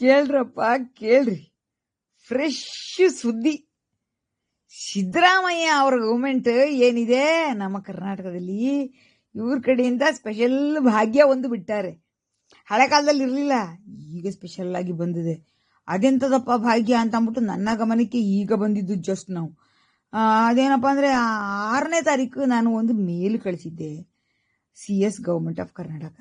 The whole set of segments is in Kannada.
ಕೇಳ್ರಪ್ಪ, ಕೇಳ್ರಿ. ಫ್ರೆಶ್ ಸುದ್ದಿ. ಸಿದ್ದರಾಮಯ್ಯ ಅವರ ಗೌರ್ಮೆಂಟ್ ಏನಿದೆ? ನಮ್ಮ ಕರ್ನಾಟಕದಲ್ಲಿ ಇವ್ರ ಕಡೆಯಿಂದ ಸ್ಪೆಷಲ್ ಭಾಗ್ಯ ಒಂದು ಬಿಟ್ಟಾರೆ. ಹಳೆ ಕಾಲದಲ್ಲಿ ಇರಲಿಲ್ಲ, ಈಗ ಸ್ಪೆಷಲ್ ಆಗಿ ಬಂದಿದೆ. ಅದೆಂಥದಪ್ಪ ಭಾಗ್ಯ ಅಂತ ಅಂದ್ಬಿಟ್ಟು ನನ್ನ ಗಮನಕ್ಕೆ ಈಗ ಬಂದಿದ್ದು ಜಸ್ಟ್ ನಾವು ಅದೇನಪ್ಪ ಅಂದರೆ, ಆರನೇ ತಾರೀಕು ನಾನು ಒಂದು mail ಕಳಿಸಿದ್ದೆ. C S government of Karnataka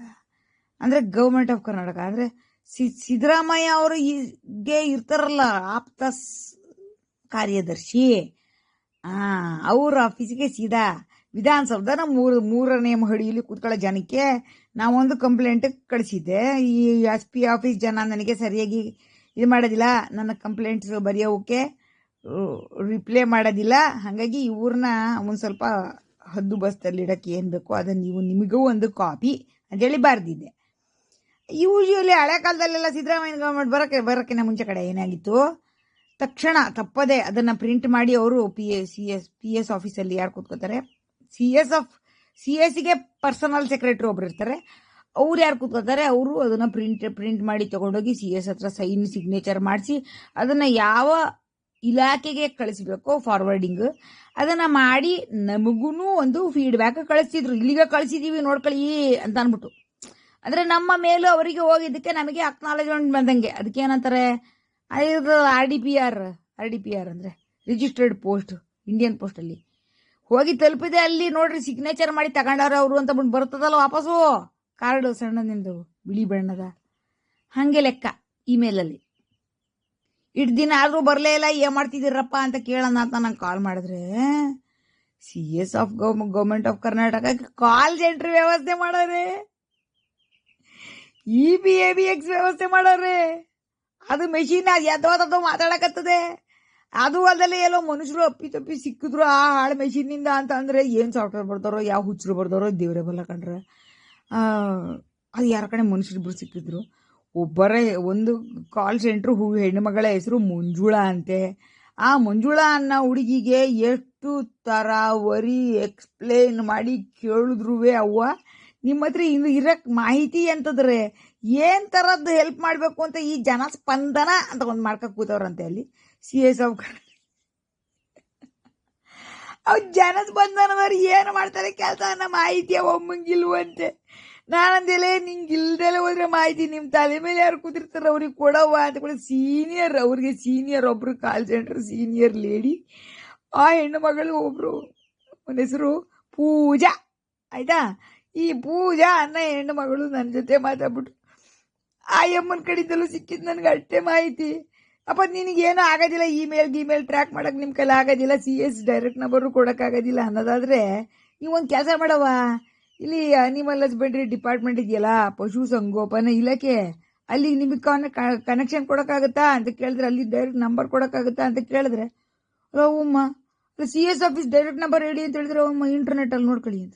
ಅಂದರೆ ಗೌರ್ಮೆಂಟ್ ಆಫ್ ಕರ್ನಾಟಕ ಅಂದರೆ ಸಿದ್ದರಾಮಯ್ಯ ಅವರು ಹೀಗೆ ಇರ್ತಾರಲ್ಲ ಆಪ್ತ ಕಾರ್ಯದರ್ಶಿ. ಆ, ಅವ್ರ ಆಫೀಸಿಗೆ ಸೀದಾ ವಿಧಾನಸೌಧನ ಮೂರು ಮೂರನೇ ಮಹಡಿಯಲ್ಲಿ ಕೂತ್ಕೊಳ್ಳೋ ಜನಕ್ಕೆ ನಾವೊಂದು ಕಂಪ್ಲೇಂಟ್ ಕಳಿಸಿದ್ದೆ. ಈ ಎಸ್ ಪಿ ಆಫೀಸ್ ಜನ ನನಗೆ ಸರಿಯಾಗಿ ಇದು ಮಾಡೋದಿಲ್ಲ. ನನ್ನ ಕಂಪ್ಲೇಂಟ್ಸ್ ಬರೆಯೋಕೆ ರಿಪ್ಲೈ ಮಾಡೋದಿಲ್ಲ. ಹಾಗಾಗಿ ಇವ್ರನ್ನ ಒಂದು ಸ್ವಲ್ಪ ಹದ್ದು ಬಸ್ತಲ್ಲಿ ಇಡಕ್ಕೆ ಏನು ಬೇಕೋ ಅದನ್ನು ನೀವು ನಿಮಗೂ ಒಂದು ಕಾಪಿ ಅಂತೇಳಿ ಬರೆದಿದ್ದೆ. ಯೂಶುವಲಿ ಹಳೆ ಕಾಲದಲ್ಲೆಲ್ಲ ಸಿದ್ದರಾಮಯ್ಯ ಗೌರ್ಮೆಂಟ್ ಬರೋಕ್ಕೆ ಬರೋಕ್ಕಿಂತ ಮುಂಚೆ ಕಡೆ ಏನಾಗಿತ್ತು? ತಕ್ಷಣ ತಪ್ಪದೆ ಅದನ್ನು ಪ್ರಿಂಟ್ ಮಾಡಿ ಅವರು P A C S P S ಆಫೀಸಲ್ಲಿ ಯಾರು ಕೂತ್ಕೋತಾರೆ ಸಿ ಎಸ್ ಆಫ್ ಸಿ ಎಸ್ಗೆ ಪರ್ಸನಲ್ ಸೆಕ್ರೆಟರಿ ಒಬ್ರು ಇರ್ತಾರೆ. ಅವ್ರು ಯಾರು ಕೂತ್ಕೋತಾರೆ ಅವರು ಅದನ್ನು ಪ್ರಿಂಟ್ ಪ್ರಿಂಟ್ ಮಾಡಿ ತೊಗೊಂಡೋಗಿ ಸಿ ಎಸ್ ಹತ್ರ ಸೈನ್ ಸಿಗ್ನೇಚರ್ ಮಾಡಿಸಿ ಅದನ್ನು ಯಾವ ಇಲಾಖೆಗೆ ಕಳಿಸ್ಬೇಕು ಫಾರ್ವರ್ಡಿಂಗ್ ಅದನ್ನು ಮಾಡಿ ನಮಗೂ ಒಂದು ಫೀಡ್ಬ್ಯಾಕ್ ಕಳಿಸ್ತಿದ್ರು. ಇಲ್ಲಿಗೆ ಕಳಿಸಿದ್ದೀವಿ ನೋಡ್ಕೊಳ್ಳಿ ಅಂತ ಅಂದ್ಬಿಟ್ಟು ಅಂದರೆ ನಮ್ಮ ಮೇಲೂ ಅವರಿಗೆ ಹೋಗಿದ್ದಕ್ಕೆ ನಮಗೆ ಅಕ್ನಾಲಜ್ಮೆಂಟ್ ಬಂದಂಗೆ. ಅದಕ್ಕೆ ಏನಂತಾರೆ? ಇದು R D P R R D P R ಅಂದರೆ ರಿಜಿಸ್ಟರ್ಡ್ ಪೋಸ್ಟ್ ಇಂಡಿಯನ್ ಪೋಸ್ಟಲ್ಲಿ ಹೋಗಿ ತಲುಪಿದೆ ಅಲ್ಲಿ ನೋಡ್ರಿ ಸಿಗ್ನೇಚರ್ ಮಾಡಿ ತಗೊಂಡವ್ರೆ ಅವರು ಅಂತ ಬಂದು ಬರ್ತದಲ್ಲ ವಾಪಸ್ಸು? ಕಾರ್ಡು ಸಣ್ಣದಿಂದು, ಬಿಳಿ ಬಣ್ಣದ. ಹಾಗೆ ಲೆಕ್ಕ ಇಮೇಲಲ್ಲಿ ಇಷ್ಟು ದಿನ ಆದರೂ ಬರಲೇ ಇಲ್ಲ, ಏನು ಮಾಡ್ತಿದ್ದೀರಪ್ಪ ಅಂತ ಕೇಳೋಣ ಅಂತ ನಂಗೆ ಕಾಲ್ ಮಾಡಿದ್ರೆ C S of gov government of ಕರ್ನಾಟಕಕ್ಕೆ ಕಾಲ್ ಸೆಂಟ್ರ್ ವ್ಯವಸ್ಥೆ ಮಾಡೋರೆ. ಇ ಎ ಬಿ ವ್ಯವಸ್ಥೆ ಮಾಡೋರೆ ಅದು ಮೆಷಿನ್ ಅದು ಮಾತಾಡಕತ್ತದೆ. ಅದು ಅಲ್ಲದೆ ಎಲ್ಲೋ ಮನುಷ್ಯರು ಅಪ್ಪಿ ತಪ್ಪಿ ಸಿಕ್ಕಿದ್ರು, ಆ ಹಾಳು ಮೆಷಿನ್ನಿಂದ ಅಂತ ಏನು ಸಾಫ್ಟ್ವೇರ್ ಬರ್ತಾರೋ, ಯಾವ ಹುಚ್ಚರು ಬರ್ತಾರೋ ದೇವರೇ ಬಲ್ಲ ಕಂಡ್ರೆ ಅದು ಯಾರ ಕಡೆ ಮನುಷ್ಯರಿಬ್ರು ಸಿಕ್ಕಿದ್ರು. ಒಬ್ಬರೇ ಒಂದು ಕಾಲ್ ಸೆಂಟ್ರ್ ಹೂ ಹೆಣ್ಣುಮಗಳ ಹೆಸರು ಮಂಜುಳಾ ಅಂತೆ. ಆ ಮಂಜುಳಾ ಅನ್ನೋ ಹುಡುಗಿಗೆ ಎಷ್ಟು ತರಾವರಿ ಎಕ್ಸ್ಪ್ಲೇನ್ ಮಾಡಿ ಕೇಳಿದ್ರು ಅವ್ವ. ನಿಮ್ಮ ಹತ್ರ ಇನ್ನು ಇರಕ್ ಮಾಹಿತಿ ಅಂತಂದ್ರೆ ಏನ್ ತರದ್ದು ಹೆಲ್ಪ್ ಮಾಡಬೇಕು ಅಂತ ಈ ಜನ ಸ್ಪಂದನ ಅಂತ ಒಂದು ಮಾಡ್ಕೊ ಕೂತವ್ರಂತೆ ಅಲ್ಲಿ. ಸಿ ಎಸ್ ಅವ್ ಜನ ಸ್ಪಂದನದವ್ರು ಏನು ಮಾಡ್ತಾರೆ ಕೆಲಸ ಅನ್ನೋ ಮಾಹಿತಿ ಒಮ್ಮಂಗಿಲ್ವಂತೆ ನಾನಂದೇಲೆ ನಿಂಗೆ ಇಲ್ದಲೆ ಹೋದ್ರೆ ಮಾಹಿತಿ ನಿಮ್ಮ ತಲೆ ಮೇಲೆ ಯಾರು ಕೂತಿರ್ತಾರೆ ಅವ್ರಿಗೆ ಕೊಡವ್ವ ಅಂತ ಕೂಡ ಸೀನಿಯರ್ ಅವ್ರಿಗೆ ಸೀನಿಯರ್ ಒಬ್ರು ಕಾಲ್ ಸೆಂಟರ್ ಸೀನಿಯರ್ ಲೇಡಿ ಆ ಹೆಣ್ಣು ಮಗಳು ಒಬ್ರು, ಒಂದು ಹೆಸರು ಪೂಜಾ, ಆಯ್ತಾ? ಈ ಪೂಜಾ ಅನ್ನ ಹೆಣ್ಣು ಮಗಳು ನನ್ನ ಜೊತೆ ಮಾತಾಡ್ಬಿಟ್ಟು ಆ ಅಮ್ಮನ ಕಡೆಯಿಂದಲೂ ಸಿಕ್ಕಿದ್ದು ನನಗೆ ಅಷ್ಟೇ ಮಾಹಿತಿ. ಅಪ್ಪ, ನಿನಗೇನು ಆಗೋದಿಲ್ಲ ಇಮೇಲ್ ಗಿಮೇಲ್ ಟ್ರ್ಯಾಕ್ ಮಾಡಕ್ಕೆ ನಿಮ್ಮ ಕೈಲಿ ಆಗೋದಿಲ್ಲ ಸಿ ಎಸ್ ಡೈರೆಕ್ಟ್ ನಂಬರು ಕೊಡೋಕ್ಕಾಗೋದಿಲ್ಲ ಅನ್ನೋದಾದರೆ ನೀವೊಂದು ಕೆಲಸ ಮಾಡವ ಇಲ್ಲಿ ಅನಿಮಲ್ ಹಸ್ಬೆಂಡ್ರಿ ಡಿಪಾರ್ಟ್ಮೆಂಟ್ ಇದೆಯಲ್ಲ, ಪಶು ಸಂಗೋಪನೆ ಇಲಾಖೆ, ಅಲ್ಲಿ ನಿಮಗೆ ಕನೆ ಕನೆಕ್ಷನ್ ಕೊಡೋಕ್ಕಾಗುತ್ತಾ ಅಂತ ಕೇಳಿದ್ರೆ ಅಲ್ಲಿ ಡೈರೆಕ್ಟ್ ನಂಬರ್ ಕೊಡೋಕ್ಕಾಗುತ್ತಾ ಅಂತ ಕೇಳಿದ್ರೆ ಅಮ್ಮ C S office direct number ಹೇಳಿ ಅಂತ ಹೇಳಿದ್ರೆ ಅಮ್ಮ ಇಂಟರ್ನೆಟಲ್ಲಿ ನೋಡ್ಕೊಳ್ಳಿ ಅಂತ.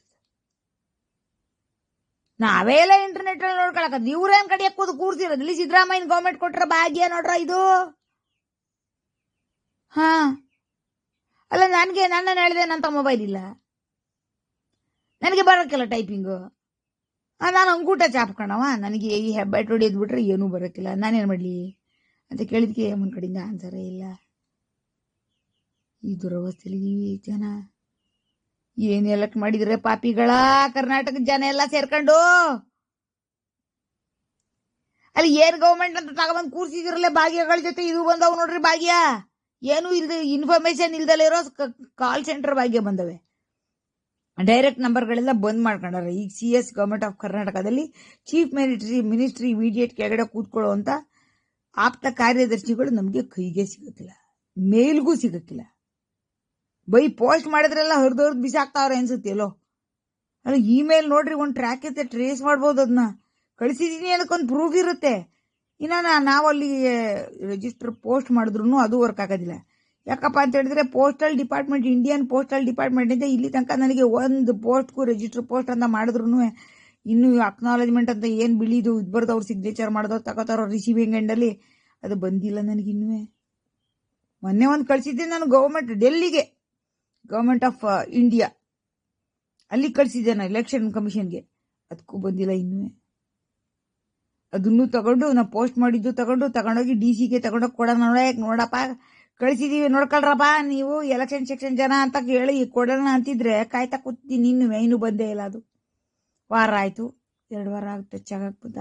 ನಾವೆಲ್ಲ ಇಂಟರ್ನೆಟ್ ಅಲ್ಲಿ ನೋಡ್ಕೊಳಕ ಇವ್ರೇನ್ ಕಡೆ ಕೂದು ಕೂರ್ಸಿರೋದು. ಇಲ್ಲಿ ಸಿದ್ದರಾಮಯ್ಯನ ಗೌರ್ಮೆಂಟ್ ಕೊಟ್ರ ಭಾಗ್ಯ ನೋಡ್ರ ಇದು? ಹಾ. ಅಲ್ಲ, ನನಗೆ ನನ್ನ ಹೇಳಿದೆ ನನ್ನ ಮೊಬೈಲ್ ಇಲ್ಲ. ನನಗೆ ಬರೋಕ್ಕಿಲ್ಲ ಟೈಪಿಂಗು ನಾನು ಅಂಗೂಟ ಚಾಪ್ಕಣವ ನನಗೆ ಈ ಹೆಬ್ಬೆಟ್ ಹೊಡಿಯೋದು ಬಿಟ್ರೆ ಏನೂ ಬರೋಕ್ಕಿಲ್ಲ. ನಾನೇನು ಮಾಡಲಿ? ಅಂತ ಕೇಳಿದ್ಕೆ ಮುನ್ ಕಡೆಯಿಂದ ಆನ್ಸರೇ ಇಲ್ಲ. ಈ ದುರವಸ್ಥೆಲಿ ಈ ಜನ ಏನ್ ಎಲೆಕ್ಟ್ ಮಾಡಿದ್ರೆ ಪಾಪಿಗಳ? ಕರ್ನಾಟಕದ ಜನ ಎಲ್ಲ ಸೇರ್ಕೊಂಡು. ಅಲ್ಲಿ ಏನ್ ಗೌರ್ಮೆಂಟ್ ಅಂತ ತಗೊಂಡ್ ಕೂರ್ಸಿದಿರಲ್ಲ ಭಾಗ್ಯಗಳ ಜೊತೆ ಇದು ಬಂದವ್ ನೋಡ್ರಿ ಭಾಗ್ಯ. ಏನು ಇಲ್ದ ಇನ್ಫಾರ್ಮೇಶನ್ ಇಲ್ದಲ್ಲ ಇರೋ ಕಾಲ್ ಸೆಂಟರ್ ಭಾಗ್ಯ ಬಂದವೆ. ಡೈರೆಕ್ಟ್ ನಂಬರ್ಗಳೆಲ್ಲ ಬಂದ್ ಮಾಡ್ಕೊಂಡಾರೆ. ಈಗ ಸಿ ಎಸ್ ಗೌರ್ಮೆಂಟ್ ಆಫ್ ಕರ್ನಾಟಕದಲ್ಲಿ ಚೀಫ್ ಮಿನಿಸ್ಟ್ರಿ ಮಿನಿಸ್ಟ್ರಿ ಇಮಿಡಿಯೇಟ್ ಕೆಳಗಡೆ ಕೂತ್ಕೊಳ್ಳೋ ಅಂತ ಆಪ್ತ ಕಾರ್ಯದರ್ಶಿಗಳು ನಮಗೆ ಕೈಗೆ ಸಿಗಕ್ಕಿಲ್ಲ. ಮೇಲ್ಗೂ ಸಿಗಕ್ಕಿಲ್ಲ. ಬೈ ಪೋಸ್ಟ್ ಮಾಡಿದ್ರೆಲ್ಲ ಹರಿದು ಹರಿದು ಬಿಸಾಕ್ತಾವ್ರೆ ಅನ್ಸುತ್ತೆ, ಎಲ್ಲೋ. ಅಲ್ಲ ಇಮೇಲ್ ನೋಡ್ರಿ, ಒಂದು ಟ್ರ್ಯಾಕ್ ಇರುತ್ತೆ ಟ್ರೇಸ್ ಮಾಡ್ಬೋದು ಅದನ್ನ ಕಳಿಸಿದೀನಿ ಅದಕ್ಕೊಂದು ಪ್ರೂಫ್ ಇರುತ್ತೆ. ಇನ್ನ ನಾ- ನಾವು ಅಲ್ಲಿ ರಿಜಿಸ್ಟರ್ ಪೋಸ್ಟ್ ಮಾಡಿದ್ರು ಅದು ವರ್ಕ್ ಆಗೋದಿಲ್ಲ. ಯಾಕಪ್ಪ ಅಂತ ಹೇಳಿದ್ರೆ postal department Indian postal department ಇಂದ ಇಲ್ಲಿ ತನಕ ನನಗೆ ಒಂದು ಪೋಸ್ಟ್ಗೂ ರಿಜಿಸ್ಟರ್ ಪೋಸ್ಟ್ ಅಂತ ಮಾಡಿದ್ರು ಇನ್ನು ಅಕ್ನಾಲಜ್ಮೆಂಟ್ ಅಂತ ಏನು ಬಿಳಿದು ಇದು ಬರ್ದು ಅವ್ರು ಸಿಗ್ನೇಚರ್ ಮಾಡಿದವ್ರು ತಗೋತಾರೋ ರಿಸೀವಿಂಗ್ ಎಂಡಲ್ಲಿ ಅದು ಬಂದಿಲ್ಲ ನನಗಿನ್ನೂ ಮೊನ್ನೆ ಒಂದು ಕಳಿಸಿದ್ದೆ ನಾನು ಗೌರ್ಮೆಂಟ್ ಡೆಲ್ಲಿಗೆ ಗೌರ್ಮೆಂಟ್ ಆಫ್ ಇಂಡಿಯಾ ಅಲ್ಲಿ ಕಳಿಸಿದ್ದೆ ನಾನು ಎಲೆಕ್ಷನ್ ಕಮಿಷನ್ಗೆ ಅದಕ್ಕೂ ಬಂದಿಲ್ಲ ಇನ್ನೂ ಅದನ್ನು ತಗೊಂಡು ನಾವು ಪೋಸ್ಟ್ ಮಾಡಿದ್ದು ತಗೊಂಡು, ತಗೊಂಡೋಗಿ ಡಿ ಸಿಗೆ ತಗೊಂಡೋಗಿ ಕೊಡೋಣ ನೋಡಕ್ ನೋಡಪ್ಪ, ಕಳಿಸಿದೀವಿ ನೋಡ್ಕೊಳ್ರಪ್ಪ, ನೀವು ಎಲೆಕ್ಷನ್ ಸೆಕ್ಷನ್ ಜನ ಅಂತ ಹೇಳಿ ಕೊಡೋಣ ಅಂತಿದ್ರೆ ಕಾಯ್ತಾ ಕೂತೀನಿ ಇನ್ನು ಇನ್ನೂ ಬಂದೇ ಇಲ್ಲ ಅದು. ವಾರ ಆಯ್ತು, ಎರಡು ವಾರ ಆಗುತ್ತೆ ಟಚ್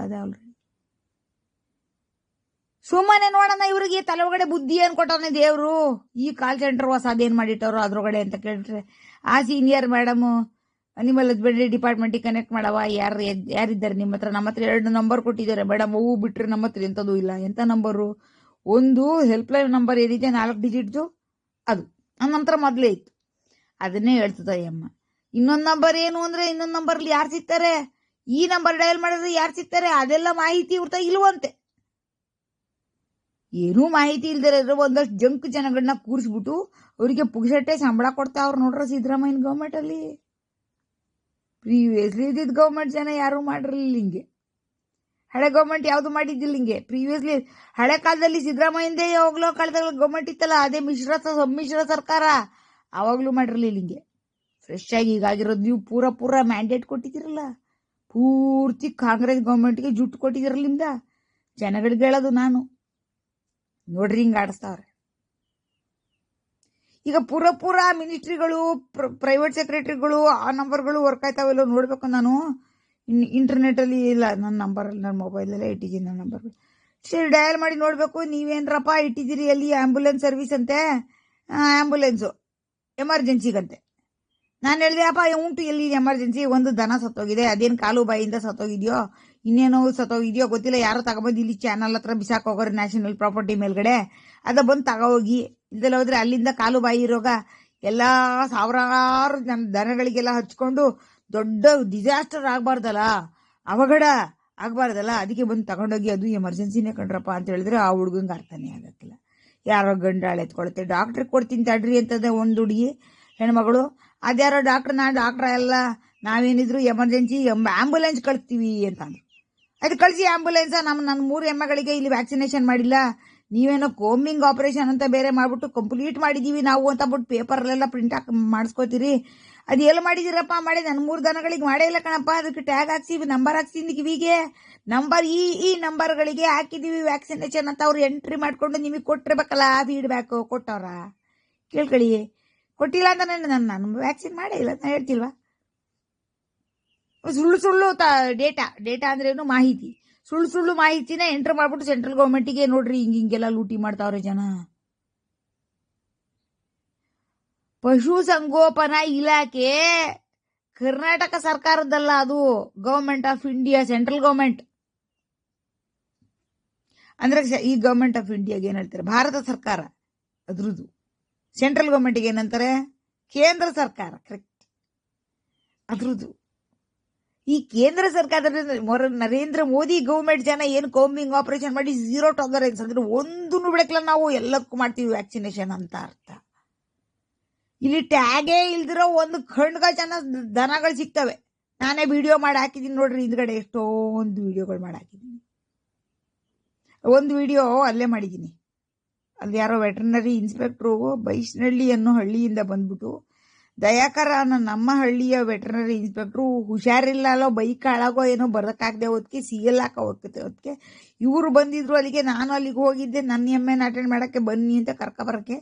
ಅದೇ ಆಲ್ರೆಡಿ ಸುಮ್ಮನೆ ನೋಡೋಣ ಇವ್ರಿಗೆ ತಲೆ ಒಳಗಡೆ ಬುದ್ಧಿ ಏನ್ ಕೊಟ್ಟವನೆ ದೇವ್ರು? ಈ ಕಾಲ್ ಸೆಂಟರ್ ಹೊಸ ಅದೇನ್ ಮಾಡಿಟ್ಟವ್ರು ಅದ್ರೊಳಗಡೆ ಅಂತ ಕೇಳಿದ್ರೆ ಆ ಸೀನಿಯರ್ ಮೇಡಮ್ ಅನಿಮಲ್ ಹಸ್ಬೆಂಡ್ರಿ ಡಿಪಾರ್ಟ್ಮೆಂಟಿಗೆ ಕನೆಕ್ಟ್ ಮಾಡವ. ಯಾರು ಯಾರಿದ್ದಾರೆ ನಿಮ್ಮ ಹತ್ರ? ನಮ್ಮ ಹತ್ರ ಎರಡು ನಂಬರ್ ಕೊಟ್ಟಿದ್ದಾರೆ. ಮೇಡಮ್ ಹೂವು ಬಿಟ್ಟರೆ ನಮ್ಮ ಹತ್ರ ಎಂಥದ್ದು ಇಲ್ಲ. ಎಂಥ ನಂಬರು ಒಂದು ಹೆಲ್ಪ್ಲೈನ್ ನಂಬರ್ ಏನಿದೆ? ನಾಲ್ಕು ಡಿಜಿಟ್ದು ಅದು. ನನ್ನ ನಂತರ ಮೊದಲೇ ಇತ್ತು. ಅದನ್ನೇ ಹೇಳ್ತದ ಅಮ್ಮ. ಇನ್ನೊಂದು ನಂಬರ್ ಏನು ಅಂದ್ರೆ ಇನ್ನೊಂದು ನಂಬರ್ಲಿ ಯಾರು ಸಿಗ್ತಾರೆ? ಈ ನಂಬರ್ ಡಯಲ್ ಮಾಡಿದ್ರೆ ಯಾರು ಸಿಗ್ತಾರೆ? ಅದೆಲ್ಲ ಮಾಹಿತಿ ಇವ್ರತ ಇಲ್ವಂತೆ. ಏನೂ ಮಾಹಿತಿ ಇಲ್ದಿರ ಒಂದಷ್ಟು ಜಂಕ್ ಜನಗಳನ್ನ ಕೂರಿಸ್ಬಿಟ್ಟು ಅವರಿಗೆ ಪುಗ್ಸಟ್ಟೆ ಸಂಬಳ ಕೊಡ್ತಾ ಅವ್ರು ನೋಡ್ರ ಸಿದ್ದರಾಮಯ್ಯನ ಗೌರ್ಮೆಂಟಲ್ಲಿ ಪ್ರೀವಿಯಸ್ಲಿ ಇದ್ದಿದ್ದ ಗೌರ್ಮೆಂಟ್ ಜನ ಯಾರು ಮಾಡಿರಲಿಲ್ಲ ಹಿಂಗೆ. ಹಳೆ ಗೌರ್ಮೆಂಟ್ ಯಾವುದು ಮಾಡಿದ್ದಿಲ್ಲ ಹಿಂಗೆ. ಪ್ರೀವಿಯಸ್ಲಿ ಹಳೆ ಕಾಲದಲ್ಲಿ ಸಿದ್ದರಾಮಯ್ಯಂದೇ ಯಾವಾಗಲೂ ಕಾಲದಲ್ಲಿ ಗೌರ್ಮೆಂಟ್ ಇತ್ತಲ್ಲ, ಅದೇ ಮಿಶ್ರ ಸಮ್ಮಿಶ್ರ ಸರ್ಕಾರ. ಆವಾಗಲೂ ಮಾಡಿರಲಿಲ್ಲ ಹಿಂಗೆ. ಫ್ರೆಶ್ ಆಗಿ ಈಗಾಗಿರೋದು ನೀವು ಪೂರ ಪೂರ ಮ್ಯಾಂಡೇಟ್ ಕೊಟ್ಟಿದ್ದೀರಲ್ಲ. ಪೂರ್ತಿ ಕಾಂಗ್ರೆಸ್ ಗೌರ್ಮೆಂಟ್ಗೆ ಜುಟ್ಟು ಕೊಟ್ಟಿದ್ದೀರಲ್ಲಿಂದ. ಜನಗಳಿಗೆ ಹೇಳೋದು ನಾನು. ನೋಡ್ರಿ ಹಿಂಗೆ ಆಡಿಸ್ತಾವ್ರೆ. ಈಗ ಪೂರ ಪೂರ ಮಿನಿಸ್ಟ್ರಿಗಳು ಪ್ರೈವೇಟ್ ಸೆಕ್ರೆಟರಿಗಳು, ಆ ನಂಬರ್ಗಳು ವರ್ಕ್ ಆಯ್ತಾವೆಲ್ಲ ನೋಡ್ಬೇಕು ನಾನು. ಇನ್, ಇಂಟರ್ನೆಟಲ್ಲಿ ಇಲ್ಲ ನನ್ನ ನಂಬರಲ್ಲಿ ನನ್ನ ಮೊಬೈಲಲ್ಲೇ ಇಟ್ಟಿದ್ದೀನಿ ನನ್ನ ನಂಬರ್ ಸರಿ ಡಯಲ್ ಮಾಡಿ ನೋಡಬೇಕು, ನೀವೇನ್ರಪ್ಪ ಇಟ್ಟಿದ್ದೀರಿ ಅಲ್ಲಿ ಆ್ಯಂಬುಲೆನ್ಸ್ ಸರ್ವಿಸ್ ಅಂತೆ? ಆ್ಯಂಬುಲೆನ್ಸು ಎಮರ್ಜೆನ್ಸಿಗಂತೆ. ನಾನು ಹೇಳಿದೆ, ಅಪ್ಪ ಉಂಟು ಎಲ್ಲಿ ಎಮರ್ಜೆನ್ಸಿ, ಒಂದು ದನ ಸತ್ತೋಗಿದೆ, ಅದೇನು ಕಾಲು ಬಾಯಿಂದ ಸತ್ತೋಗಿದೆಯೋ? ಇನ್ನೇನೋ ಸತ್ತೋಗಿದೆಯೋ ಗೊತ್ತಿಲ್ಲ, ಯಾರೋ ತಗೊಬಂದು ಇಲ್ಲಿ ಚಾನಲ್ ಹತ್ರ ಬಿಸಾಕ್ ಹೋಗೋರು ನ್ಯಾಷನಲ್ ಪ್ರಾಪರ್ಟಿ ಮೇಲ್ಗಡೆ. ಅದ ಬಂದು ತಗೋಗಿ ಇದೆಲ್ಲ ಹೋದ್ರೆ ಅಲ್ಲಿಂದ ಕಾಲು ಬಾಯಿ ರೋಗ, ಎಲ್ಲ ಸಾವಿರಾರು ನನ್ನ ದನಗಳಿಗೆಲ್ಲ ಹಚ್ಕೊಂಡು ದೊಡ್ಡ ಡಿಸಾಸ್ಟರ್ ಆಗಬಾರ್ದಲ್ಲ, ಅವಘಡ ಆಗಬಾರ್ದಲ್ಲ, ಅದಕ್ಕೆ ಬಂದು ತಗೊಂಡೋಗಿ ಅದು ಎಮರ್ಜೆನ್ಸಿನೇ ಕಂಡ್ರಪ್ಪ ಅಂತ ಹೇಳಿದ್ರೆ ಆ ಹುಡುಗಂಗೆ ಅರ್ಥನೇ ಆಗಕ್ಕಿಲ್ಲ. ಯಾರೋ ಗಂಡಾಳೆ ಎತ್ಕೊಳುತ್ತೆ ಡಾಕ್ಟ್ರಿಗೆ ಕೊಡ್ತೀನಿ ತಡ್ರಿ ಅಂತಂದ್ರೆ ಒಂದು ಹುಡುಗಿ, ಹೆಣ್ಮಗಳು, ಅದ್ಯಾರೋ ಡಾಕ್ಟ್ರ್ ನಾ ಡಾಕ್ಟ್ರ ಎಲ್ಲ ನಾವೇನಿದ್ರು ಎಮರ್ಜೆನ್ಸಿ ಆ್ಯಂಬುಲೆನ್ಸ್ ಕಳಿಸ್ತೀವಿ ಅಂತ ಅದು ಕಳಿಸಿ ಆಂಬುಲೆನ್ಸ್ ನಮ್ಮ ನನ್ನ ಮೂರು ಎಮ್ಮೆಗಳಿಗೆ ಇಲ್ಲಿ ವ್ಯಾಕ್ಸಿನೇಷನ್ ಮಾಡಿಲ್ಲ. ನೀವೇನೋ ಕೋಮಿಂಗ್ ಆಪರೇಷನ್ ಅಂತ ಬೇರೆ ಮಾಡ್ಬಿಟ್ಟು ಕಂಪ್ಲೀಟ್ ಮಾಡಿದ್ದೀವಿ ನಾವು ಅಂತ ಬಿಟ್ಟು ಪೇಪರ್ಲೆಲ್ಲ ಪ್ರಿಂಟ್ ಹಾಕಿ ಮಾಡಿಸ್ಕೋತೀರಿ. ಅದು ಎಲ್ಲಿ ಮಾಡಿದಿರಪ್ಪ ಮಾಡಿ ನನ್ನ ಮೂರು ದನಗಳಿಗೆ ಮಾಡೇ ಇಲ್ಲ ಕಣಪ್ಪ. ಅದಕ್ಕೆ ಟ್ಯಾಗ್ ಹಾಕ್ಸಿವಿ ನಂಬರ್ ಹಾಕ್ಸಿದ್ವಿ ಕಿವಿಗೆ ನಂಬರ್ ಈ ಈ ನಂಬರ್ಗಳಿಗೆ ಹಾಕಿದೀವಿ ವ್ಯಾಕ್ಸಿನೇಷನ್ ಅಂತ ಅವ್ರು ಎಂಟ್ರಿ ಮಾಡಿಕೊಂಡು ನಿಮಗೆ ಕೊಟ್ಟಿರ್ಬೇಕಲ್ಲ ಫೀಡ್ಬ್ಯಾಕು ಕೊಟ್ಟವ್ರ. ಕೇಳ್ಕೊಳ್ಳಿ. ಕೊಟ್ಟಿಲ್ಲ ಅಂತ ನಾನು ನಾನು ವ್ಯಾಕ್ಸಿನ್ ಮಾಡೇ ಇಲ್ಲ ನಾನು ಹೇಳ್ತಿಲ್ವಾ? ಸುಳ್ಳು ಸುಳ್ಳು ತ ಡೇಟಾ ಡೇಟಾ ಅಂದ್ರೇನು ಮಾಹಿತಿ. ಸುಳ್ಳು ಸುಳ್ಳು ಮಾಹಿತಿನ ಎಂಟರ್ ಮಾಡ್ಬಿಟ್ಟು ಸೆಂಟ್ರಲ್ ಗೌರ್ಮೆಂಟಿಗೆ ನೋಡ್ರಿ ಹಿಂಗೆ ಹಿಂಗೆಲ್ಲ ಲೂಟಿ ಮಾಡ್ತಾವ್ರೆ ಜನ. ಪಶು ಸಂಗೋಪನಾ ಇಲಾಖೆ ಕರ್ನಾಟಕ ಸರ್ಕಾರದಲ್ಲ ಅದು government of India central government ಅಂದ್ರೆ ಈ ಗೌರ್ಮೆಂಟ್ ಆಫ್ ಇಂಡಿಯಾಗೆ ಏನ್ ಹೇಳ್ತಾರೆ? ಭಾರತ ಸರ್ಕಾರ ಅದ್ರದ್ದು. ಸೆಂಟ್ರಲ್ ಗೌರ್ಮೆಂಟ್ಗೆ ಏನಂತಾರೆ? ಕೇಂದ್ರ ಸರ್ಕಾರ ಕರೆಕ್ಟ್ ಅದ್ರದ್ದು. ಈ ಕೇಂದ್ರ ಸರ್ಕಾರದ ನರೇಂದ್ರ ಮೋದಿ ಗೌರ್ಮೆಂಟ್ ಜನ ಏನು ಕೋಮಿಂಗ್ ಆಪರೇಷನ್ ಮಾಡಿ ಝೀರೋ ಟಾಲರೆನ್ಸ್ ಅಂದ್ರೆ ಒಂದು ಬಿಡಕ್ಲ ನಾವು ಎಲ್ಲಕ್ಕೂ ಮಾಡ್ತೀವಿ ವ್ಯಾಕ್ಸಿನೇಷನ್ ಅಂತ ಅರ್ಥ. ಇಲ್ಲಿ ಟ್ಯಾಗೇ ಇಲ್ದಿರೋ ಒಂದು ಖಂಡ್ಗ ಜನ ದನಗಳು ಸಿಗ್ತವೆ. ನಾನೇ ವಿಡಿಯೋ ಮಾಡಿ ಹಾಕಿದ್ದೀನಿ ನೋಡ್ರಿ, ಹಿಂದ್ಗಡೆ ಎಷ್ಟೊಂದು ವಿಡಿಯೋಗಳು ಮಾಡಿ ಹಾಕಿದ್ದೀನಿ ಒಂದು ವಿಡಿಯೋ ಅಲ್ಲೇ ಮಾಡಿದ್ದೀನಿ ಅಲ್ಲಿ ಯಾರೋ ವೆಟರ್ನರಿ ಇನ್ಸ್ಪೆಕ್ಟ್ರು ಬೈಸ್ನಳ್ಳಿ ಅನ್ನೋ ಹಳ್ಳಿಯಿಂದ ಬಂದ್ಬಿಟ್ಟು ದಯಾಕರ ನಮ್ಮ ಹಳ್ಳಿಯ ವೆಟರ್ನರಿ ಇನ್ಸ್ಪೆಕ್ಟ್ರು ಹುಷಾರಿಲ್ಲ ಅಲ್ಲೋ ಬೈಕ್ ಹಾಳಾಗೋ ಏನೋ ಬರೋಕ್ಕಾಗದೆ ಹೊತ್ತಿಗೆ ಸಿ ಎಲ್ ಹಾಕೋ ಹೋಗ್ತೈತೆ ಅದಕ್ಕೆ ಇವರು ಬಂದಿದ್ರು ಅಲ್ಲಿಗೆ, ನಾನು ಅಲ್ಲಿಗೆ ಹೋಗಿದ್ದೆ. ನನ್ನ ಎಮ್ಮೆನ ಅಟೆಂಡ್ ಮಾಡೋಕ್ಕೆ ಬನ್ನಿ ಅಂತ ಕರ್ಕೊಬರಕ್ಕೆ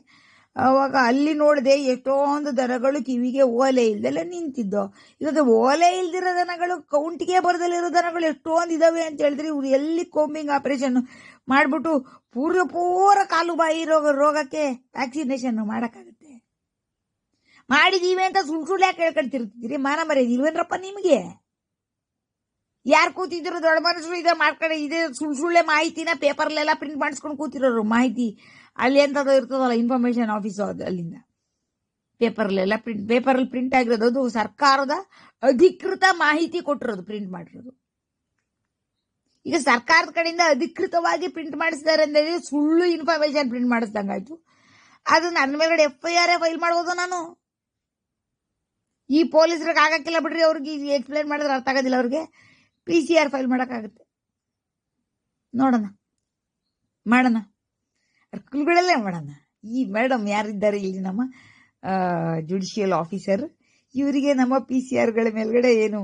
ಅವಾಗ ಅಲ್ಲಿ ನೋಡಿದೆ ಎಷ್ಟೊಂದು ದನಗಳು ಕಿವಿಗೆ ಓಲೆ ಇಲ್ದೆಲ್ಲ ನಿಂತಿದ್ದೋ. ಇವಾಗ ಓಲೆ ಇಲ್ದಿರೋ ದನಗಳು, ಕೌಂಟಿಗೆ ಬರದಲ್ಲಿರೋ ದನಗಳು ಎಷ್ಟೊಂದು ಇದಾವೆ ಅಂತ ಹೇಳಿದ್ರೆ ಇವ್ರು ಎಲ್ಲಿ ಕೋಂಬಿಂಗ್ ಆಪರೇಷನ್ ಮಾಡಿಬಿಟ್ಟು ಪೂರ್ವ ಪೂರ ಕಾಲು ಬಾಯಿ ರೋಗ, ರೋಗಕ್ಕೆ ವ್ಯಾಕ್ಸಿನೇಷನ್ ಮಾಡೋಕ್ಕಾಗುತ್ತೆ ಮಾಡಿದೀವಿ ಅಂತ ಸುಳ್ ಸುಳ್ಳು ಯಾಕೆ ಹೇಳ್ಕೊಂತಿರ್ತಿದ್ರಿ ಮಾನ ಮರ್ಯಾದೆ ಇಲ್ವೇನ್ರಪ್ಪ ನಿಮಗೆ? ಯಾರು ಕೂತಿದ್ರು ದೊಡ್ಡ ಮನುಷ್ಯರು ಇದೆ ಮಾಡ್ಕೊಂಡು ಇದೇ ಸುಳ್ ಸುಳ್ಳೆ ಮಾಹಿತಿನ ಪೇಪರ್ಲೆಲ್ಲ ಪ್ರಿಂಟ್ ಮಾಡಿಸ್ಕೊಂಡು ಕೂತಿರೋರು ಮಾಹಿತಿ ಅಲ್ಲಿ ಎಂಥದ್ದು ಇರ್ತದಲ್ಲ ಇನ್ಫಾರ್ಮೇಶನ್ ಆಫೀಸ್ ಅಲ್ಲಿಂದ. ಪೇಪರ್ಲೆಲ್ಲ ಪ್ರಿಂಟ್ ಪೇಪರಲ್ಲಿ ಪ್ರಿಂಟ್ ಆಗಿರೋದು ಅದು ಸರ್ಕಾರದ ಅಧಿಕೃತ ಮಾಹಿತಿ ಕೊಟ್ಟಿರೋದು ಪ್ರಿಂಟ್ ಮಾಡಿರೋದು. ಈಗ ಸರ್ಕಾರದ ಕಡೆಯಿಂದ ಅಧಿಕೃತವಾಗಿ ಪ್ರಿಂಟ್ ಮಾಡಿಸಿದ್ದಾರೆ ಅಂದರೆ ಸುಳ್ಳು ಇನ್ಫಾರ್ಮೇಶನ್ ಪ್ರಿಂಟ್ ಮಾಡಿಸ್ದಂಗಾಯ್ತು. ಅದು ನನ್ನ ಮೇಲ್ಗಡೆ ಎಫ್ ಐ ಆರ್ ಫೈಲ್ ಮಾಡ್ಬೋದು ನಾನು. ಈ ಪೊಲೀಸ್ರಿಗೆ ಆಗಕ್ಕಿಲ್ಲ ಬಿಡ್ರಿ, ಅವ್ರಿಗೆ ಎಕ್ಸ್ಪ್ಲೇನ್ ಮಾಡಿದ್ರೆ ಅರ್ಥ ಆಗೋದಿಲ್ಲ ಅವ್ರಿಗೆ. ಪಿ ಸಿ ಆರ್ ಫೈಲ್ ಮಾಡೋಕ್ಕಾಗುತ್ತೆ. ನೋಡೋಣ. ಮಾಡೋಣ. ಅರ್ಕುಲ್ಗಳಲ್ಲೇ ಮಾಡೋಣ. ಈ ಮೇಡಮ್ ಯಾರಿದ್ದಾರೆ ಇಲ್ಲಿ ನಮ್ಮ ಜುಡಿಷಿಯಲ್ ಆಫೀಸರ್ ಇವರಿಗೆ ನಮ್ಮ ಪಿ ಸಿ ಆರ್ಗಳ ಮೇಲ್ಗಡೆ ಏನು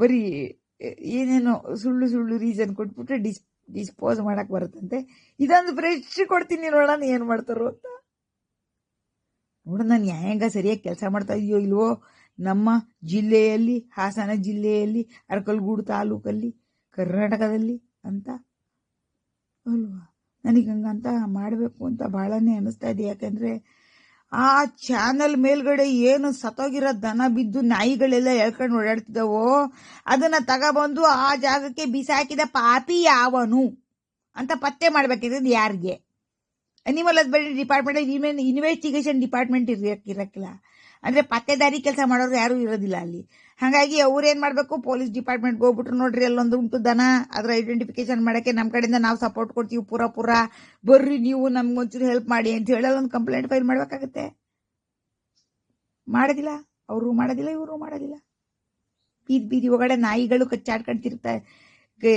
ಬರೀ ಏನೇನೋ ಸುಳ್ಳು ಸುಳ್ಳು ರೀಸನ್ ಕೊಟ್ಬಿಟ್ಟು ಡಿಸ್ ಡಿಸ್ಪೋಸ್ ಮಾಡಕ್ ಬರುತ್ತಂತೆ. ಇದೊಂದು ಫ್ರೆಶ್ ಕೊಡ್ತೀನಿ ನೋಡೋಣ ಏನು ಮಾಡ್ತಾರೋ ಅಂತ. ನೋಡೋಣ ನ್ಯಾಯಾಂಗ ಸರಿಯಾಗಿ ಕೆಲಸ ಮಾಡ್ತಾ ಇದೆಯೋ ಇಲ್ವೋ? ನಮ್ಮ ಜಿಲ್ಲೆಯಲ್ಲಿ, ಹಾಸನ ಜಿಲ್ಲೆಯಲ್ಲಿ, ಅರಕಲ್ಗೂಡು ತಾಲೂಕಲ್ಲಿ, ಕರ್ನಾಟಕದಲ್ಲಿ ಅಂತ? ಅಲ್ವಾ? ನನಗೆ ಹಂಗಂತ ಮಾಡಬೇಕು ಅಂತ ಭಾಳನೇ ಅನಿಸ್ತಾ ಇದೆ. ಯಾಕಂದರೆ ಆ ಚಾನಲ್ ಮೇಲ್ಗಡೆ ಏನು ಸತ್ತೋಗಿರೋ ದನ ಬಿದ್ದು ನಾಯಿಗಳೆಲ್ಲ ಎಳ್ಕೊಂಡು ಓಡಾಡ್ತಿದ್ದವೋ ಅದನ್ನು ತಗೊಬಂದು ಆ ಜಾಗಕ್ಕೆ ಬಿಸಾಕಿದ ಪಾಪಿ ಯಾವನು ಅಂತ ಪತ್ತೆ ಮಾಡಬೇಕಿದ್ರೆ ಯಾರಿಗೆ? Animal husbandry department investigation department ಇರಕ್ ಇರಕ್ಕಿಲ್ಲ. ಅಂದ್ರೆ ಪತ್ತೆದಾರಿ ಕೆಲಸ ಮಾಡೋರು ಯಾರು ಇರೋದಿಲ್ಲ ಅಲ್ಲಿ. ಹಾಗಾಗಿ ಅವ್ರೇನು ಮಾಡಬೇಕು ಪೊಲೀಸ್ ಡಿಪಾರ್ಟ್ಮೆಂಟ್ಗೆ ಹೋಗ್ಬಿಟ್ರು ನೋಡ್ರಿ ಅಲ್ಲೊಂದು ಉಂಟು ದನ, ಅದ್ರ ಐಡೆಂಟಿಫಿಕೇಶನ್ ಮಾಡಕ್ಕೆ ನಮ್ಮ ಕಡೆಯಿಂದ ನಾವು ಸಪೋರ್ಟ್ ಕೊಡ್ತೀವಿ ಪೂರ ಪೂರ. ಬರ್ರಿ ನೀವು ನಮ್ಗೊಂಚೂರು ಹೆಲ್ಪ್ ಮಾಡಿ ಅಂತ ಹೇಳಿ ಒಂದು ಕಂಪ್ಲೇಂಟ್ ಫೈಲ್ ಮಾಡ್ಬೇಕಾಗತ್ತೆ. ಮಾಡೋದಿಲ್ಲ. ಅವರು ಮಾಡೋದಿಲ್ಲ, ಇವರು ಮಾಡೋದಿಲ್ಲ. ಬೀದಿ ಬೀದಿ ಒಳಗಡೆ ನಾಯಿಗಳು ಕಚ್ಚಾಡ್ಕೊಂಡು ತಿರುಗ್ತಾ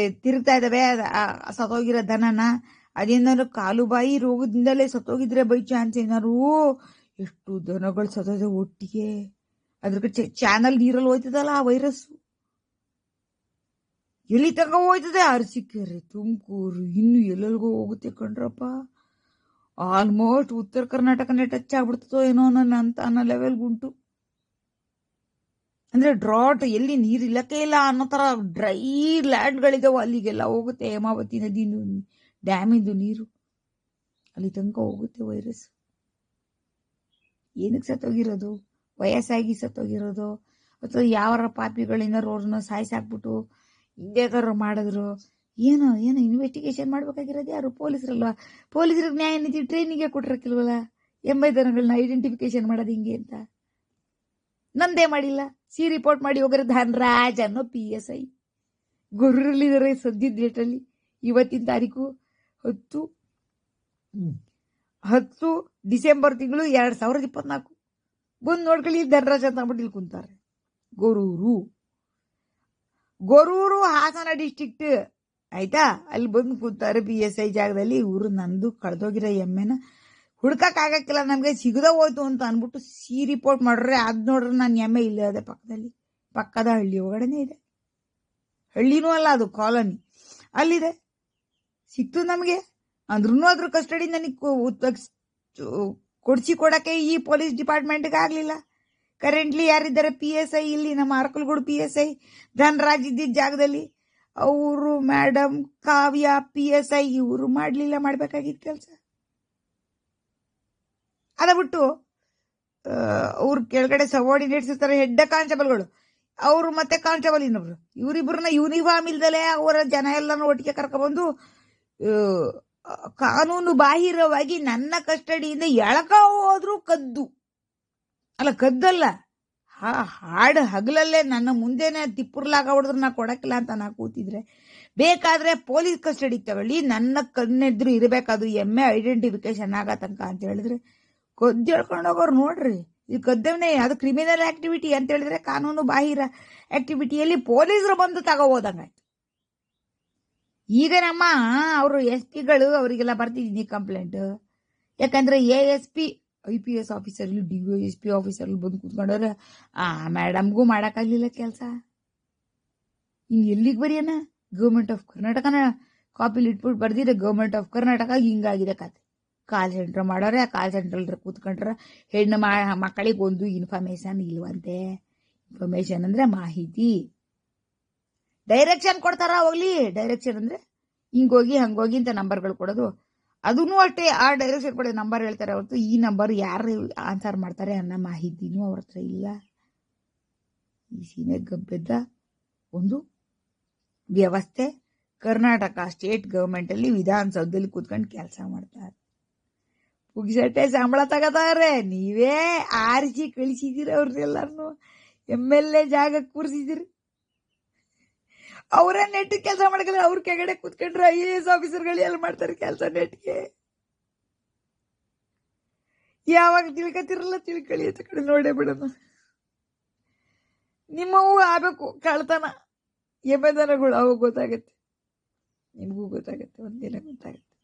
ತಿರುಗ್ತಾ ಅದ್- ಸತ್ತೋಗಿರೋ ದನನ. ಅದೇನಾದ್ರು ಕಾಲು ಬಾಯಿ ರೋಗದಿಂದಲೇ ಸತ್ತೋಗಿದ್ರೆ ಬೈ ಚಾನ್ಸ್ ಏನಾರು ಎಷ್ಟು ದನಗಳು ಸತ್ತೋದೆ ಒಟ್ಟಿಗೆ. ಅದ್ರ ಚಾನಲ್ ನೀರಲ್ಲಿ ಹೋಯ್ತದಲ್ಲ ಆ ವೈರಸ್ ಎಲ್ಲಿ ತನಕ ಹೋಯ್ತದೆ? ಅರಸಿಕೆರೆ, ತುಮಕೂರು. ಇನ್ನು ಎಲ್ಲೆಲ್ಗೋ ಹೋಗುತ್ತೆ ಕಣ್ರಪ್ಪ. ಆಲ್ಮೋಸ್ಟ್ ಉತ್ತರ ಕರ್ನಾಟಕನೇ ಟಚ್ ಆಗ್ಬಿಡ್ತದೋ ಏನೋ ನನ್ನ ಅಂತ ಅನ್ನೋ ಲೆವೆಲ್ ಉಂಟು ಅಂದ್ರೆ ಡ್ರಾಟ್ ಎಲ್ಲಿ ನೀರ್ ಇಲ್ಲಕ್ಕೆ ಇಲ್ಲ ಅನ್ನೋ ತರ ಡ್ರೈ ಲ್ಯಾಂಡ್ಗಳಿದಾವೆ ಅಲ್ಲಿಗೆಲ್ಲ ಹೋಗುತ್ತೆ ಹೇಮಾವತಿ ನದಿಯಿಂದ ಡ್ಯಾಮಿಂದು ನೀರು. ಅಲ್ಲಿ ತನಕ ಹೋಗುತ್ತೆ ವೈರಸ್ ಏನಕ್ಕೆ ಸತ್ತೋಗಿರೋದು? ವಯಸ್ಸಾಗಿ ಸತ್ತೋಗಿರೋದು? ಅಥವಾ ಯಾವ್ರ ಪಾಪಿಗಳಿಂದ ಅವ್ರನ್ನ ಸಾಯಿಸಾಕ್ಬಿಟ್ಟು ಹಿಂದೇಗಾರ ಮಾಡಿದ್ರು? ಏನೋ ಏನೋ ಇನ್ವೆಸ್ಟಿಗೇಷನ್ ಮಾಡ್ಬೇಕಾಗಿರೋದು ಯಾರು? ಪೊಲೀಸರಲ್ವಾ? ಪೊಲೀಸರಿಗೆ ನ್ಯಾಯ ನೀತಿ ಟ್ರೈನಿಗೆ ಕೊಟ್ಟಿರಕ್ಕಿಲ್ವಲ್ಲ? ಎಂಬೈ ಜನಗಳನ್ನ ಐಡೆಂಟಿಫಿಕೇಶನ್ ಮಾಡೋದು ಹಿಂಗೆ ಅಂತ. ನಂದೇ ಮಾಡಿಲ್ಲ. ಸಿ ರಿಪೋರ್ಟ್ ಮಾಡಿ ಹೋಗಿರೋ ಧನರಾಜ್ ಅನ್ನೋ ಪಿ ಎಸ್ ಐ ಗೊರ್ರಲ್ಲಿದ್ದಾರೆ ಸದ್ಯದ ಡೇಟಲ್ಲಿ ಇವತ್ತಿನ ತಾರೀಕು. ಹತ್ತು. ಹತ್ತು ಡಿಸೆಂಬರ್ ತಿಂಗಳು ಎರಡ್ ಸಾವಿರದ ಇಪ್ಪತ್ನಾಲ್ಕು. ಬಂದು ನೋಡ್ಕೊಳ್ಳಿ, ಧನರಾಜ್ ಅಂತ ಅಂದ್ಬಿಟ್ಟು ಕುಂತಾರೆ ಗೊರೂರು. ಗೊರೂರು ಹಾಸನ ಡಿಸ್ಟಿಕ್ಟ್ ಆಯ್ತಾ? ಅಲ್ಲಿ ಬಂದು ಕೂತಾರೆ ಬಿ ಎಸ್ ಐ ಜಾಗದಲ್ಲಿ. ಇವರು ನಂದು, ಕಳೆದೋಗಿರೋ ಎಮ್ಮೆನ. ಹುಡ್ಕಕ್ ಆಗಕ್ಕಿಲ್ಲ, ನಮ್ಗೆ ಸಿಗದ ಹೋಯ್ತು ಅಂತ ಅನ್ಬಿಟ್ಟು ಸಿ ರಿಪೋರ್ಟ್ ಮಾಡ್ರೆ. ಅದ್ ನೋಡ್ರೆ ನನ್ನ ಎಮ್ಮೆ ಇಲ್ಲೇ ಅದೇ ಪಕ್ಕದಲ್ಲಿ. ಪಕ್ಕದ ಹಳ್ಳಿ ಒಳಗಡೆನೆ ಇದೆ. ಹಳ್ಳಿನೂ ಅಲ್ಲ ಅದು ಕಾಲೋನಿ ಅಲ್ಲಿದೆ. ಸಿಕ್ತು ನಮಗೆ. ಅಂದ್ರೂ ಅದ್ರ ಕಸ್ಟಡಿ ನನಗೆ ಕೊಡ್ಸಿ ಕೊಡಕ್ಕೆ ಈ ಪೊಲೀಸ್ ಡಿಪಾರ್ಟ್ಮೆಂಟ್ಗೆ ಆಗ್ಲಿಲ್ಲ. ಕರೆಂಟ್ಲಿ ಯಾರಿದ್ದಾರೆ ಪಿ ಎಸ್ ಐ ಇಲ್ಲಿ ನಮ್ಮ Arakalgudu P S I Dhanraj ಇದ್ದಿದ್ದ ಜಾಗದಲ್ಲಿ. ಅವರು madam Kavya P S I ಇವರು ಮಾಡಲಿಲ್ಲ, ಮಾಡಬೇಕಾಗಿತ್ತು ಕೆಲಸ. ಅದ ಬಿಟ್ಟು ಅವ್ರ ಕೆಳಗಡೆ ಸಬಾರ್ಡಿನೇಟ್ಸ್ ಇರ್ತಾರೆ ಹೆಡ್ ಕಾನ್ಸ್ಟೇಬಲ್ಗಳು ಅವರು ಮತ್ತೆ ಕಾನ್ಸ್ಟೇಬಲ್ ಇನ್ನೊಬ್ರು. ಇವರಿಬ್ಬರನ್ನ ಯೂನಿಫಾರ್ಮ್ ಇಲ್ದಲೇ ಅವರ ಜನ ಎಲ್ಲಾನು ಒಟ್ಟಿಗೆ ಕರ್ಕೊಬಂದು ಕಾನೂನು ಬಾಹಿರವಾಗಿ ನನ್ನ ಕಸ್ಟಡಿಯಿಂದ ಎಳಕ ಹೋದ್ರೂ ಕದ್ದು. ಅಲ್ಲ, ಕದ್ದಲ್ಲ. ಹಾಡು ಹಗಲಲ್ಲೇ ನನ್ನ ಮುಂದೆನೆ ತಿಪ್ಪುರ್ಲಾಗ ಹೊಡೆದ್ರು ನಾ ಕೊಡಕ್ಕಿಲ್ಲ ಅಂತ ನಾ ಕೂತಿದ್ರೆ. ಬೇಕಾದ್ರೆ ಪೊಲೀಸ್ ಕಸ್ಟಡಿ ತಗೊಳ್ಳಿ, ನನ್ನ ಕಣ್ಣೆದ್ರು ಇರಬೇಕಾದ್ರು, ಎಮ್ಮೆ ಐಡೆಂಟಿಫಿಕೇಶನ್ ಆಗತ್ತಂಕ ಅಂತ ಹೇಳಿದ್ರೆ. ಕದ್ದು ಹೇಳ್ಕೊಂಡು ಹೋಗೋರು ನೋಡ್ರಿ. ಇದು ಕದ್ದವನೇ ಅದು ಕ್ರಿಮಿನಲ್ ಆಕ್ಟಿವಿಟಿ ಅಂತ ಹೇಳಿದ್ರೆ ಕಾನೂನು ಬಾಹಿರ ಆಕ್ಟಿವಿಟಿಯಲ್ಲಿ ಪೊಲೀಸರು ಬಂದು ತಗೋಬೋದಂಗಾಯ್ತು ಈಗ ನಮ್ಮ ಅವರು ಎಸ್ ಪಿಗಳು ಅವರಿಗೆಲ್ಲ ಬರ್ತಿದ್ದೀನಿ ಕಂಪ್ಲೇಂಟ್ ಯಾಕಂದ್ರೆ A S P I P S ಆಫೀಸರ್ಲು D O S P ಆಫೀಸರ್ಲು ಬಂದು ಕೂತ್ಕೊಂಡವ್ರೆ, ಆ ಮೇಡಮ್ಗೂ ಮಾಡೋಕ್ಕಾಗಲಿಲ್ಲ ಕೆಲಸ. ಇನ್ನು ಎಲ್ಲಿಗೆ ಬರೆಯೋಣ ಗೌರ್ಮೆಂಟ್ ಆಫ್ ಕರ್ನಾಟಕನ ಕಾಪಿಲಿ ಇಟ್ಬಿಟ್ಟು ಬರ್ದಿದ್ರೆ ಗೌರ್ಮೆಂಟ್ ಆಫ್ ಕರ್ನಾಟಕ ಹಿಂಗಾಗಿದೆ ಕತೆ. ಕಾಲ್ ಸೆಂಟರ್ ಮಾಡೋರೆ, ಆ ಕಾಲ್ ಸೆಂಟ್ರಲ್ರ ಕೂತ್ಕೊಂಡ್ರೆ ಹೆಣ್ಣು ಮಕ್ಕಳಿಗೆ ಒಂದು ಇನ್ಫಾರ್ಮೇಶನ್ ಇಲ್ವಂತೆ. ಇನ್ಫಾರ್ಮೇಶನ್ ಅಂದ್ರೆ ಮಾಹಿತಿ. ಡೈರೆಕ್ಷನ್ ಕೊಡ್ತಾರ ಹೋಗ್ಲಿ. ಡೈರೆಕ್ಷನ್ ಅಂದ್ರೆ ಹಿಂಗೋಗಿ ಹಂಗೋಗಿ ಅಂತ ನಂಬರ್ಗಳು ಕೊಡೋದು. ಅದೂ ಅಷ್ಟೇ, ಆ ಡೈರೆಕ್ಷನ್ ಕೊಡೋ ನಂಬರ್ ಹೇಳ್ತಾರೆ ಹೊರತು ಈ ನಂಬರ್ ಯಾರು ಆನ್ಸರ್ ಮಾಡ್ತಾರೆ ಅನ್ನೋ ಮಾಹಿತಿನೂ ಅವ್ರ ಹತ್ರ ಇಲ್ಲ. ಈ ಸೀನೆ ಗಬ್ಬೆದ್ದ ಒಂದು ವ್ಯವಸ್ಥೆ ಕರ್ನಾಟಕ ಸ್ಟೇಟ್ ಗೌರ್ಮೆಂಟಲ್ಲಿ ವಿಧಾನಸೌಧದಲ್ಲಿ ಕೂತ್ಕೊಂಡು ಕೆಲಸ ಮಾಡ್ತಾರೆ. ಪುಗ್ಸಟ್ಟೆ ಸಂಬಳ ತಗೋತಾರೆ. ನೀವೇ ಆರಿಸಿ ಕಳಿಸಿದಿರ ಅವ್ರನ್ನೆಲ್ಲರನ್ನು ಎಂ ಎಲ್ ಎ ಜಾಗ ಕೂರಿಸಿದಿರಿ. ಅವರೇ ನೆಟ್ ಕೆಲಸ ಮಾಡಕಲ್ಲ, ಅವ್ರ ಕೆಳಗಡೆ ಕೂತ್ಕೊಂಡ್ರೆ ಐ ಎ ಎಸ್ ಆಫೀಸರ್ಗಳು ಎಲ್ಲಿ ಮಾಡ್ತಾರೆ ಕೆಲಸ ನೆಟ್ಗೆ ಯಾವಾಗ ತಿಳ್ಕತಿರಲ್ಲ ತಿಳ್ಕೊಳ್ಳಿ ಅಂತ ಕಡೆ ನೋಡೇ ಬಿಡೋಣ. ನಿಮ್ಮವು ಆಗಬೇಕು, ಕಳ್ತನ. ಎಮ್ಮೆದನಗಳು ಅವು ಗೊತ್ತಾಗತ್ತೆ. ನಿಮಗೂ ಗೊತ್ತಾಗತ್ತೆ, ಒಂದಿನ ಗೊತ್ತಾಗತ್ತೆ.